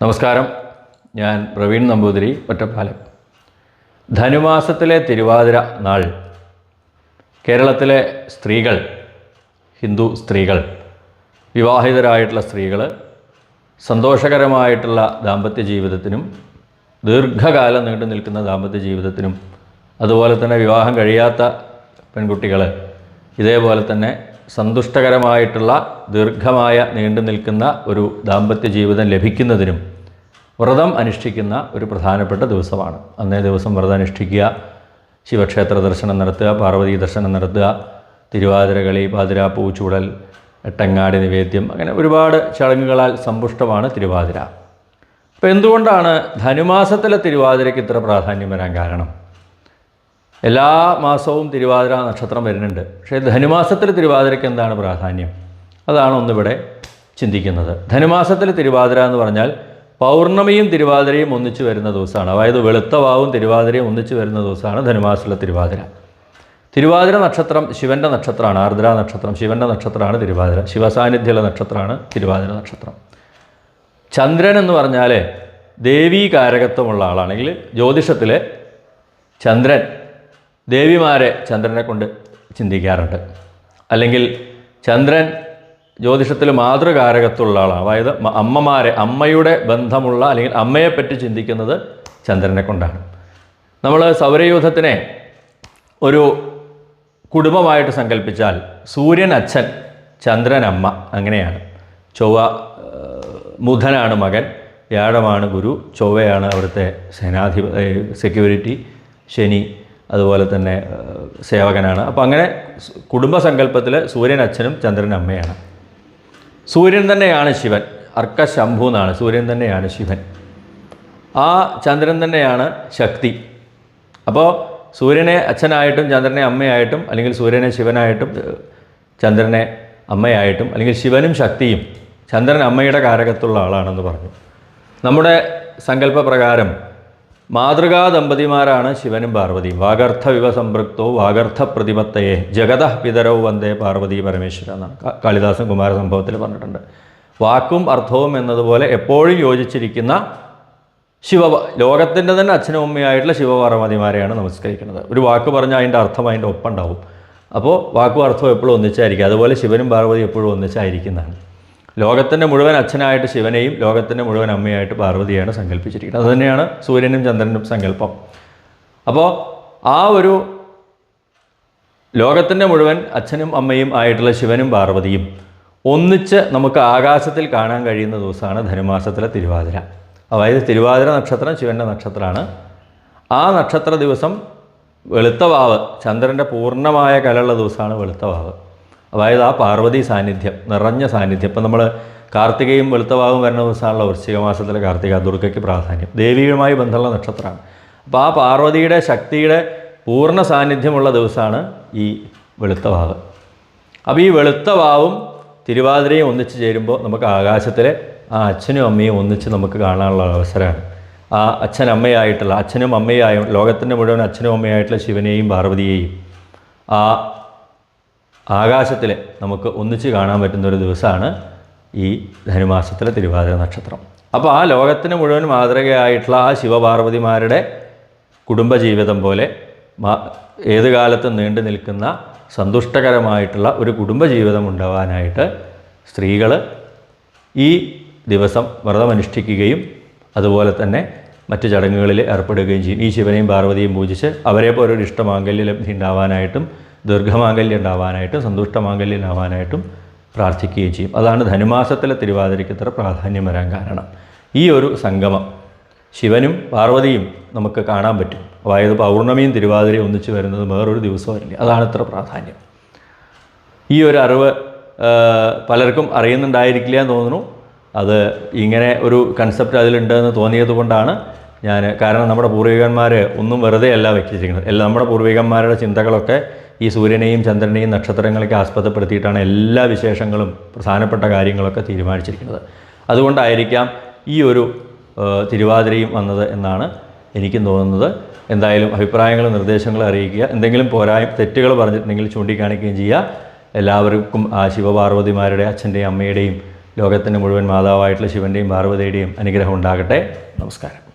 നമസ്കാരം. ഞാൻ പ്രവീൺ നമ്പൂതിരി ഒറ്റപ്പാലം. ധനുമാസത്തിലെ തിരുവാതിര നാൾ. കേരളത്തിലെ സ്ത്രീകൾ ഹിന്ദു സ്ത്രീകൾ വിവാഹിതരായിട്ടുള്ള സ്ത്രീകൾ സന്തോഷകരമായിട്ടുള്ള ദാമ്പത്യ ജീവിതത്തിനും ദീർഘകാലം നീണ്ടു നിൽക്കുന്ന ദാമ്പത്യ ജീവിതത്തിനും അതുപോലെ തന്നെ വിവാഹം കഴിയാത്ത പെൺകുട്ടികൾ ഇതേപോലെ തന്നെ സന്തുഷ്ടകരമായിട്ടുള്ള ദീർഘമായ നീണ്ടു നിൽക്കുന്ന ഒരു ദാമ്പത്യ ജീവിതം ലഭിക്കുന്നതിനും വ്രതം അനുഷ്ഠിക്കുന്ന ഒരു പ്രധാനപ്പെട്ട ദിവസമാണ്. അന്നേ ദിവസം വ്രതം അനുഷ്ഠിക്കുക ശിവക്ഷേത്ര ദർശനം നടത്തുക പാർവതി ദർശനം നടത്തുക തിരുവാതിരകളി പാതിരാപ്പൂ പാതിര പൂച്ചൂടൽ എട്ടങ്ങാടി നിവേദ്യം അങ്ങനെ ഒരുപാട് ചടങ്ങുകളാൽ സമ്പുഷ്ടമാണ് തിരുവാതിര. അപ്പോൾ എന്തുകൊണ്ടാണ് ധനുമാസത്തിലെ തിരുവാതിരയ്ക്ക് ഇത്ര പ്രാധാന്യം വരാൻ കാരണം? എല്ലാ മാസവും തിരുവാതിര നക്ഷത്രം വരുന്നുണ്ട്. പക്ഷേ ധനുമാസത്തിൽ തിരുവാതിരയ്ക്ക് എന്താണ് പ്രാധാന്യം? അതാണ് ഒന്നിവിടെ ചിന്തിക്കുന്നത്. ധനുമാസത്തിൽ തിരുവാതിര എന്ന് പറഞ്ഞാൽ പൗർണമിയും തിരുവാതിരയും ഒന്നിച്ചു വരുന്ന ദിവസമാണ്. അതായത് വെളുത്ത വാവും തിരുവാതിരയും ഒന്നിച്ചു വരുന്ന ദിവസമാണ് ധനുമാസത്തിലെ തിരുവാതിര. തിരുവാതിര നക്ഷത്രം ശിവന്റെ നക്ഷത്രമാണ് ആർദ്ര നക്ഷത്രം ശിവന്റെ നക്ഷത്രമാണ് തിരുവാതിര. ശിവസാന്നിധ്യമുള്ള നക്ഷത്രമാണ് തിരുവാതിര നക്ഷത്രം. ചന്ദ്രൻ എന്ന് പറഞ്ഞാൽ ദേവീകാരകത്വമുള്ള ആളാണെങ്കിൽ ജ്യോതിഷത്തിലെ ചന്ദ്രൻ ദേവിമാരെ ചന്ദ്രനെ കൊണ്ട് ചിന്തിക്കാറുണ്ട്. അല്ലെങ്കിൽ ചന്ദ്രൻ ജ്യോതിഷത്തിൽ മാതൃകാരകത്തുള്ള ആളാണ്. അതായത് അമ്മമാരെ അമ്മയുടെ ബന്ധമുള്ള അല്ലെങ്കിൽ അമ്മയെപ്പറ്റി ചിന്തിക്കുന്നത് ചന്ദ്രനെ കൊണ്ടാണ്. നമ്മൾ സൗരയൂഥത്തിനെ ഒരു കുടുംബമായിട്ട് സങ്കല്പിച്ചാൽ സൂര്യൻ അച്ഛൻ ചന്ദ്രൻ അമ്മ അങ്ങനെയാണ്. ചൊവ്വ മുധനാണ് മകൻ വ്യാഴമാണ് ഗുരു ചൊവ്വയാണ് അവിടുത്തെ സേനാധിപ സെക്യൂരിറ്റി ശനി അതുപോലെ തന്നെ സേവകനാണ്. അപ്പോൾ അങ്ങനെ കുടുംബസങ്കല്പത്തിൽ സൂര്യൻ അച്ഛനും ചന്ദ്രൻ അമ്മയാണ്. സൂര്യൻ തന്നെയാണ് ശിവൻ. അർക്കശംഭു എന്നാണ്. സൂര്യൻ തന്നെയാണ് ശിവൻ. ആ ചന്ദ്രൻ തന്നെയാണ് ശക്തി. അപ്പോൾ സൂര്യനെ അച്ഛനായിട്ടും ചന്ദ്രനെ അമ്മയായിട്ടും അല്ലെങ്കിൽ സൂര്യനെ ശിവനായിട്ടും ചന്ദ്രനെ അമ്മയായിട്ടും അല്ലെങ്കിൽ ശിവനും ശക്തിയും ചന്ദ്രൻ അമ്മയുടെ കാരകത്തുള്ള ആളാണെന്ന് പറഞ്ഞു. നമ്മുടെ സങ്കല്പപ്രകാരം മാതൃകാ ദമ്പതിമാരാണ് ശിവനും പാർവതിയും. വാഗർത്ഥ വിവസംപൃക്തോ വാഗർത്ഥ പ്രതിപത്തയെ ജഗത പിതരോ വന്ദേ പാർവതി പരമേശ്വര എന്നാണ് കാളിദാസൻ കുമാര സംഭവത്തിൽ പറഞ്ഞിട്ടുണ്ട്. വാക്കും അർത്ഥവും എന്നതുപോലെ എപ്പോഴും യോജിച്ചിരിക്കുന്ന ശിവ ലോകത്തിന്റെ തന്നെ അച്ഛനും അമ്മയായിട്ടുള്ള ശിവപാർവതിമാരെയാണ് നമസ്കരിക്കുന്നത്. ഒരു വാക്ക് പറഞ്ഞാൽ അതിന്റെ അർത്ഥം അതിന്റെ ഒപ്പം ഉണ്ടാവും അപ്പോൾ വാക്കും അർത്ഥവും എപ്പോഴും ഒന്നിച്ചായിരിക്കും. അതുപോലെ ശിവനും പാർവതി എപ്പോഴും ഒന്നിച്ചായിരിക്കുന്നതാണ്. ലോകത്തിന്റെ മുഴുവൻ അച്ഛനായിട്ട് ശിവനെയും ലോകത്തിന്റെ മുഴുവൻ അമ്മയായിട്ട് പാർവതിയാണ് സങ്കല്പിച്ചിരിക്കുന്നത്. അതുതന്നെയാണ് സൂര്യനും ചന്ദ്രനും സങ്കല്പം. അപ്പോൾ ആ ഒരു ലോകത്തിന്റെ മുഴുവൻ അച്ഛനും അമ്മയും ആയിട്ടുള്ള ശിവനും പാർവതിയും ഒന്നിച്ച് നമുക്ക് ആകാശത്തിൽ കാണാൻ കഴിയുന്ന ദിവസമാണ് ധനുമാസത്തിലെ തിരുവാതിര. അതായത് തിരുവാതിര നക്ഷത്രം ശിവന്റെ നക്ഷത്രമാണ്. ആ നക്ഷത്ര ദിവസം വെളുത്തവാവ് ചന്ദ്രന്റെ പൂർണമായ കലുള്ള ദിവസമാണ് വെളുത്തവാവ് അതായത് ആ പാർവതി സാന്നിധ്യം നിറഞ്ഞ സാന്നിധ്യം. ഇപ്പം നമ്മൾ കാർത്തികയും വെളുത്തവാവും വരുന്ന ദിവസമാണല്ലോ വൃശ്ചിക മാസത്തിലെ കാർത്തിക ദുർഗയ്ക്ക് പ്രാധാന്യം. ദേവിയുമായി ബന്ധമുള്ള നക്ഷത്രമാണ്. അപ്പോൾ ആ പാർവതിയുടെ ശക്തിയുടെ പൂർണ സാന്നിധ്യമുള്ള ദിവസമാണ് ഈ വെളുത്തവാവ്. അപ്പോൾ ഈ വെളുത്തവാവും തിരുവാതിരയും ഒന്നിച്ച് ചേരുമ്പോൾ നമുക്ക് ആകാശത്തിലെ ആ അച്ഛനും അമ്മയും ഒന്നിച്ച് നമുക്ക് കാണാനുള്ള അവസരമാണ്. ആ അച്ഛൻ അമ്മയായിട്ടുള്ള അച്ഛനും അമ്മയായും ലോകത്തിന്റെ മുഴുവൻ അച്ഛനും അമ്മയായിട്ടുള്ള ശിവനെയും പാർവതിയെയും ആ ആകാശത്തിൽ നമുക്ക് ഒന്നിച്ച് കാണാൻ പറ്റുന്ന ഒരു ദിവസമാണ് ഈ ധനുമാസത്തിലെ തിരുവാതിര നക്ഷത്രം. അപ്പോൾ ആ ലോകത്തിന് മുഴുവൻ മാതൃകയായിട്ടുള്ള ആ ശിവപാർവതിമാരുടെ കുടുംബജീവിതം പോലെ ഏത് കാലത്തും നീണ്ടു നിൽക്കുന്ന സന്തുഷ്ടകരമായിട്ടുള്ള ഒരു കുടുംബജീവിതം ഉണ്ടാവാനായിട്ട് സ്ത്രീകൾ ഈ ദിവസം വ്രതമനുഷ്ഠിക്കുകയും അതുപോലെ തന്നെ മറ്റ് ചടങ്ങുകളിൽ ഏർപ്പെടുകയും ചെയ്യും. ഈ ശിവനെയും പാർവതിയും പൂജിച്ച് അവരെ പോലെ ഒരു ഇഷ്ടമാംഗല്യ ലബ്ധി ഉണ്ടാവാനായിട്ടും ദീർഘമാംഗല്യം ഉണ്ടാവാനായിട്ടും സന്തുഷ്ടമാംഗല്യനാവാനായിട്ടും പ്രാർത്ഥിക്കുകയും ചെയ്യും. അതാണ് ധനുമാസത്തിലെ തിരുവാതിരയ്ക്ക് ഇത്ര പ്രാധാന്യം വരാൻ കാരണം. ഈ ഒരു സംഗമം ശിവനും പാർവതിയും നമുക്ക് കാണാൻ പറ്റും. അതായത് പൗർണമിയും തിരുവാതിരയും ഒന്നിച്ച് വരുന്നത് വേറൊരു ദിവസമല്ല അതാണ് ഇത്ര പ്രാധാന്യം. ഈ ഒരു അറിവ് പലർക്കും അറിയുന്നുണ്ടായിരിക്കില്ല എന്ന് തോന്നുന്നു. അത് ഇങ്ങനെ ഒരു കൺസെപ്റ്റ് അതിലുണ്ടെന്ന് തോന്നിയത് കൊണ്ടാണ് ഞാൻ കാരണം നമ്മുടെ പൂർവികന്മാർ ഒന്നും വെറുതെ അല്ല വെച്ചിരിക്കുന്നത്. എല്ലാം നമ്മുടെ പൂർവികന്മാരുടെ ചിന്തകളൊക്കെ ഈ സൂര്യനെയും ചന്ദ്രനെയും നക്ഷത്രങ്ങളൊക്കെ ആസ്പദപ്പെടുത്തിയിട്ടാണ് എല്ലാ വിശേഷങ്ങളും പ്രധാനപ്പെട്ട കാര്യങ്ങളൊക്കെ തീരുമാനിച്ചിരിക്കുന്നത്. അതുകൊണ്ടായിരിക്കാം ഈ ഒരു തിരുവാതിരയും വന്നത് എന്നാണ് എനിക്കും തോന്നുന്നത്. എന്തായാലും അഭിപ്രായങ്ങളും നിർദ്ദേശങ്ങളും അറിയിക്കുക. എന്തെങ്കിലും പോരായ്മ തെറ്റുകൾ പറഞ്ഞിട്ടുണ്ടെങ്കിൽ ചൂണ്ടിക്കാണിക്കുകയും ചെയ്യുക. എല്ലാവർക്കും ആ ശിവപാർവതിമാരുടെ അച്ഛന്റെയും അമ്മയുടെയും ലോകത്തിന്റെ മുഴുവൻ മാതാവായിട്ടുള്ള ശിവന്റെയും പാർവതിയുടെയും അനുഗ്രഹം ഉണ്ടാകട്ടെ. നമസ്കാരം.